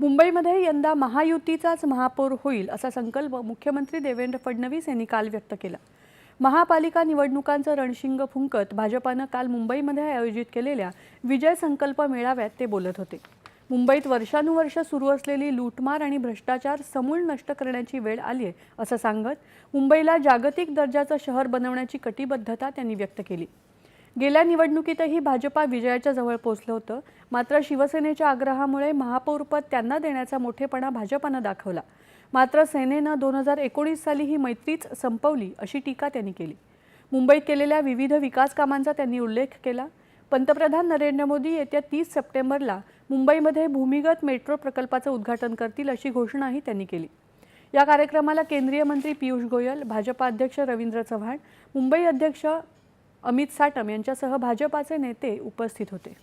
मुंबईमध्ये यंदा महायुतीचाच महापौर होईल असा संकल्प मुख्यमंत्री देवेंद्र फडणवीस यांनी काल व्यक्त केला. महापालिका निवडणुकांचं रणशिंग फुंकत भाजपानं काल मुंबईमध्ये आयोजित केलेल्या विजय संकल्प मेळाव्यात ते बोलत होते. मुंबईत वर्षानुवर्ष सुरू असलेली लूटमार आणि भ्रष्टाचार समूळ नष्ट करण्याची वेळ आली आहे असं सांगत मुंबईला जागतिक दर्जाचं शहर बनवण्याची कटिबद्धता त्यांनी व्यक्त केली. गेल्या निवडणुकीतही भाजपा विजयाच्या जवळ पोहोचलं होतं. मात्र शिवसेनेच्या आग्रहामुळे महापौरपद त्यांना देण्याचा मोठेपणा भाजपानं दाखवला. मात्र सेनेनं दोन हजार एकोणीस साली ही मैत्रीच संपवली अशी टीका त्यांनी केली. मुंबईत केलेल्या विविध विकास कामांचा त्यांनी उल्लेख केला. पंतप्रधान नरेंद्र मोदी येत्या तीस सप्टेंबरला मुंबईमध्ये भूमिगत मेट्रो प्रकल्पाचं उद्घाटन करतील अशी घोषणाही त्यांनी केली. या कार्यक्रमाला केंद्रीय मंत्री पियुष गोयल भाजपा अध्यक्ष रवींद्र चव्हाण मुंबई अध्यक्ष अमित साटम यांच्यासह भाजपाचे नेते उपस्थित होते.